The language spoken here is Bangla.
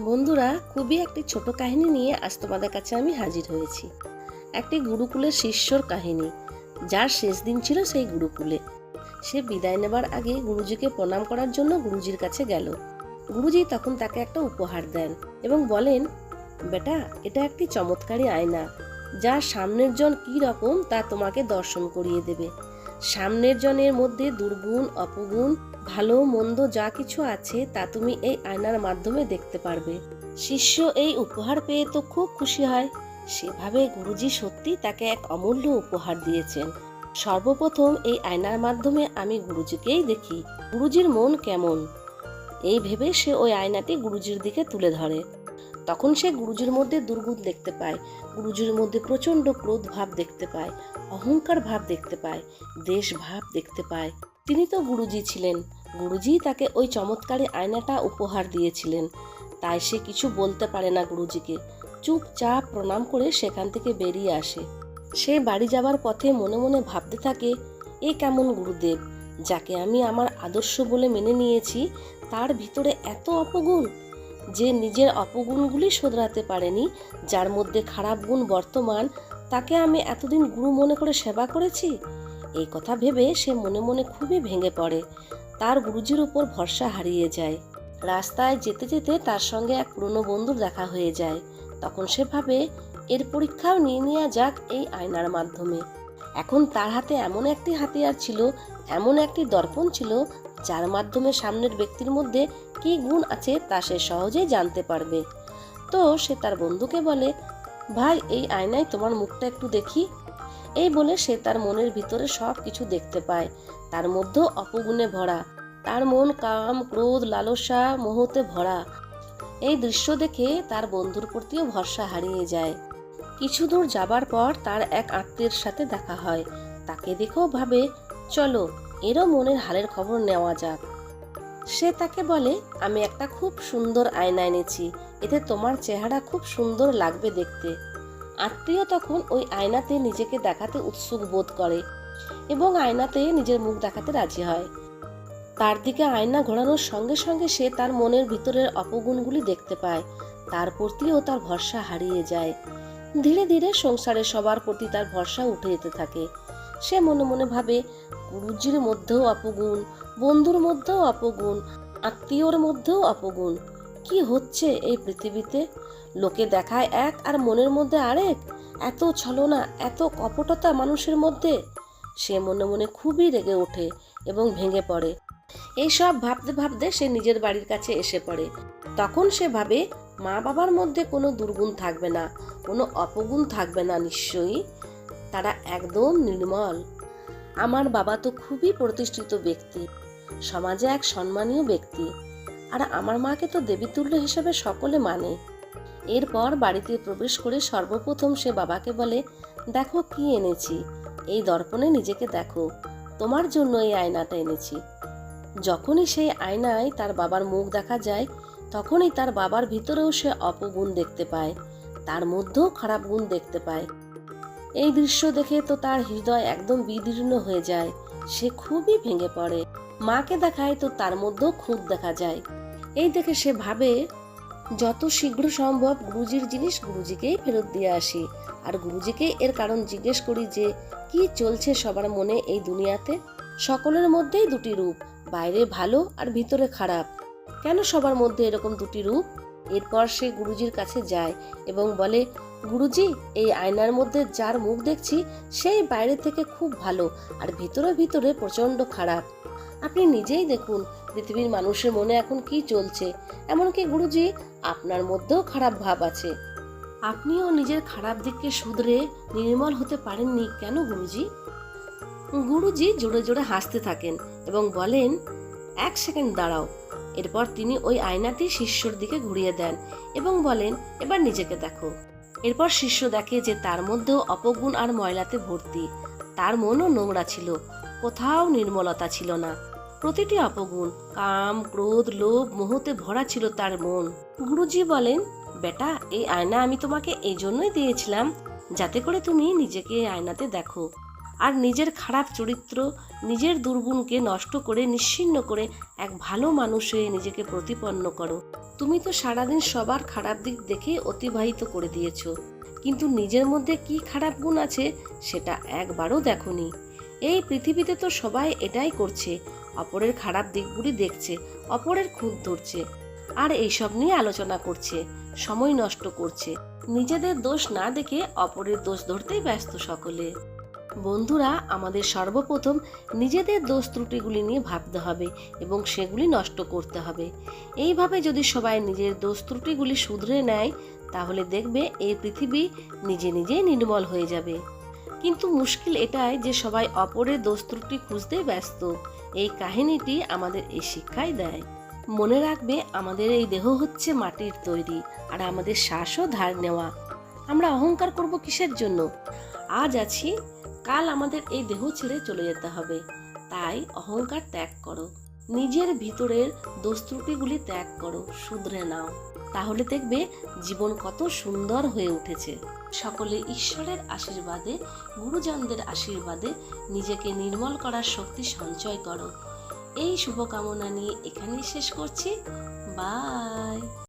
বন্ধুরা, খুবই একটি ছোট কাহিনী নিয়ে আজ তোমাদের কাছে আমি হাজির হয়েছি। একটি গুরুকুলের শিষ্যর কাহিনী। যার শেষ দিন ছিল সেই গুরুকুলে। সে বিদায় নেবার আগে গুরুজিকে প্রণাম করার জন্য গুরুজির কাছে গেল। গুরুজি তখন তাকে একটা উপহার দেন এবং বলেন, বেটা, এটা একটি চমৎকারী আয়না। যার সামনের জন কি রকম তা তোমাকে দর্শন করিয়ে দেবে। সামনের জনের মধ্যে দুর্গুণ, অপগুণ, ভালো, মন্দ যা কিছু আছে তা তুমি এই আয়নার মাধ্যমে দেখতে পারবে। শিষ্য এই উপহার পেয়ে তো খুব খুশি হয়। সেভাবে গুরুজি সত্যি তাকে এক অমূল্য উপহার দিয়েছেন। সর্বপ্রথম এই আয়নার মাধ্যমে আমি গুরুজিকেই দেখি। গুরুজির মন কেমন? এই ভেবে সে ওই আয়নাটি গুরুজির দিকে তুলে ধরে। তখন সে গুরুজির মধ্যে দুর্গুণ দেখতে পায়। গুরুজির মধ্যে প্রচণ্ড ক্রোধ ভাব দেখতে পায়, অহংকার ভাব দেখতে পায়, দেশ ভাব দেখতে পায়। তিনি তো গুরুজি ছিলেন। গুরুজি তাকে ওই চমৎকারী আয়নাটা উপহার দিয়েছিলেন। তাই সে কিছু বলতে পারে না গুরুজিকে। চুপচাপ প্রণাম করে সেখান থেকে বেরিয়ে আসে। সে বাড়ি যাবার পথে মনে মনে ভাবতে থাকে, এ কেমন গুরুদেব, যাকে আমি আমার আদর্শ বলে মেনে নিয়েছি, তার ভিতরে এত অপগুণ। যে নিজের অপগুণগুলি শোধরাতে পারেনি, যার মধ্যে খারাপ গুণ বর্তমান, তাকে আমি এতদিন গুরু মনে করে সেবা করেছি? এই কথা ভেবে সে মনে মনে খুবই ভেঙে পড়ে। তার গুরুজির উপর ভরসা হারিয়ে যায়। রাস্তায় যেতে যেতে তার সঙ্গে এক পুরনো বন্ধুর দেখা হয়ে যায়। তখন সে ভাবে, এর পরীক্ষাও নিয়ে নেওয়া যাক এই আয়নার মাধ্যমে। এখন তার হাতে এমন একটি হাতিয়ার ছিল, এমন একটি দর্পণ ছিল যার মাধ্যমে সামনের ব্যক্তির মধ্যে কি গুণ আছে তা সে সহজেই জানতে পারবে। তো সে তার বন্ধুকে বলে, ভাই, এই আয়নায় তোমার মুখটা একটু দেখি। এই বলে সে তার মনের ভিতরে সব কিছু দেখতে পায়। তার মধ্যেও অপগুণে ভরা, তার মন কাম, ক্রোধ, লালসা, মোহতে ভরা। এই দৃশ্য দেখে তার বন্ধুর প্রতিও ভরসা হারিয়ে যায়। কিছু দূর যাবার পর তার এক আত্মীয়ের সাথে দেখা হয়। তাকে দেখেও ভাবে, চলো এরও মনের হালের খবর নেওয়া যাক। সে তাকে বলে, আমি একটা খুব সুন্দর আয়না এনেছি। এতে তোমার চেহারা খুব সুন্দর লাগবে দেখতে। আত্মীয় তখন ওই আয়নাতে নিজেকে দেখাতে উৎসুক বোধ করে এবং আয়নাতে নিজের মুখ দেখাতে রাজি হয়। তার দিকে আয়না ঘোরানোর সঙ্গে সঙ্গে সে তার মনের ভিতরের অপগুণগুলি দেখতে পায়। তার প্রতিও তার ভরসা হারিয়ে যায়। ধীরে ধীরে সংসারে সবার প্রতি তার ভরসা উঠে যেতে থাকে। সে মনে মনে ভাবে, গুরুজির মধ্যেও অপগুণ, বন্ধুর মধ্যেও অপগুণ, আত্মীয়র মধ্যেও অপগুণ। কি হচ্ছে এই পৃথিবীতে? লোকে দেখায় এক আর মনের মধ্যে আরেক? এত ছলনা, এত কপটতা মানুষের মধ্যে? সে মনে মনে খুবই রেগে ওঠে এবং ভেঙে পড়ে। এইসব ভাবতে ভাবতে সে নিজের বাড়ির কাছে এসে পড়ে। তখন সে ভাবে মা বাবার মধ্যে কোনো দুর্গুণ থাকবে না, কোনো অপগুণ থাকবে না নিশ্চয়ই? তারা একদম নির্মল। আমার বাবা তো খুবই প্রতিষ্ঠিত ব্যক্তি, সমাজে এক সম্মানীয় ব্যক্তি, আর আমার মাকে তো দেবীতুল্য হিসেবে সকলে মানে। এরপর বাড়িতে প্রবেশ করে সর্বপ্রথম সে বাবাকে বলে, দেখো কি এনেছি, এই দর্পণে নিজেকে দেখো, তোমার জন্য এই আয়নাটা এনেছি। যখনই সেই আয়নায় তার বাবার মুখ দেখা যায়, তখনই তার বাবার ভিতরেও সে অপগুণ দেখতে পায়, তার মধ্যেও খারাপ গুণ দেখতে পায়। এই দৃশ্য দেখে তো তার হৃদয় একদম বিদীর্ণ হয়ে যায়। সে খুবই ভেঙে পড়ে। মাকে দেখায় তো তার মধ্যেও খুঁত দেখা যায়। এই দেখে সে ভাবে, যত শীঘ্র সম্ভব গুরুজির জিনিস গুরুজিকেই ফেরত দিয়ে আসি। আর গুরুজিকে এর কারণ জিজ্ঞেস করি যে, কি চলছে সবার মনে এই দুনিয়াতে? সকলের মধ্যেই দুটি রূপ, বাইরে ভালো আর ভিতরে খারাপ। কেন সবার মধ্যে এরকম দুটি রূপ? এরপর সে গুরুজির কাছে যায় এবং বলে গুরুজি, এই আয়নার মধ্যে যার মুখ দেখছি, সেই বাইরে থেকে খুব ভালো আর ভিতরে ভিতরে প্রচণ্ড খারাপ। আপনি নিজেই দেখুন পৃথিবীর মানুষের মনে এখন কি চলছে। এমনকি গুরুজি, আপনার মধ্যেও খারাপ ভাব আছে। আপনিও নিজের খারাপ দিককে শুধরে নির্মল হতে পারেননি কেন গুরুজি? গুরুজি জোরে জোরে হাসতে থাকেন এবং বলেন, এক সেকেন্ড দাঁড়াও। এরপর তিনি ওই আয়নাটি শিষ্যর দিকে ঘুরিয়ে দেন এবং বলেন, এবার নিজেকে দেখো। এরপর শিষ্য দেখে যে তার মধ্যেও অপগুণ আর ময়লাতে ভর্তি। তার মনও নোংরা ছিল, কোথাও নির্মলতা ছিল না। প্রতিটি অপগুণ, কাম, ক্রোধ, লোভ মোহতে ভরা ছিল তার মন। গুরুজি বলেন, বেটা, এই আয়না আমি তোমাকে এই জন্যই দিয়েছিলাম, যাতে করে তুমি নিজেকে আয়নাতে দেখো। আর নিজের খারাপ চরিত্র, নিজের দুর্গুণকে নষ্ট করে, নিশ্চিন্ন করে এক ভালো মানুষ হয়ে নিজেকে প্রতিপন্ন করো। তুমি তো সারাদিন সবার খারাপ দিক দেখে অতিবাহিত করে দিয়েছ। কিন্তু নিজের মধ্যে কি খারাপ গুণ আছে, সেটা একবারও দেখনি। এই পৃথিবীতে তো সবাই এটাই করছে, অপরের খারাপ দিকগুলি দেখছে, অপরের খুঁত ধরছে, আর এইসব নিয়ে আলোচনা করছে, সময় নষ্ট করছে। নিজেদের দোষ না দেখে অপরের দোষ ধরতেই ব্যস্ত সকলে। বন্ধুরা, আমাদের সর্বপ্রথম নিজেদের দোষ ত্রুটিগুলি নিয়ে ভাবতে হবে এবং সেগুলি নষ্ট করতে হবে। এইভাবে যদি সবাই নিজের দোষ ত্রুটিগুলি শুধরে নেয়, তাহলে দেখবে এই পৃথিবী নিজে নিজেই নির্মল হয়ে যাবে। কিন্তু মুশকিল এটাই যে সবাই অপরের দোষ ত্রুটি খুঁজতে ব্যস্ত। এই কাহিনীটি আমাদের এই শিক্ষাই দেয়। মনে রাখবে, আমাদের এই দেহ হচ্ছে মাটির তৈরি আর আমাদের শ্বাসও ধার নেওয়া। আমরা অহংকার করব কিসের জন্য? আজ আছি কাল আমাদের এই দেহ ছেড়ে চলে যেতে হবে। তাই অহংকার ত্যাগ করো। নিজের ভিতরের দোষ ত্যাগ করো, শুধরে নাও। তাহলে দেখবে জীবন কত সুন্দর হয়ে উঠেছে। সকলে ঈশ্বরের আশীর্বাদে, গুরুজনদের আশীর্বাদে নিজেকে নির্মল করার শক্তি সঞ্চয় করো। এই শুভকামনা নিয়ে এখানেই শেষ করছি। বাই!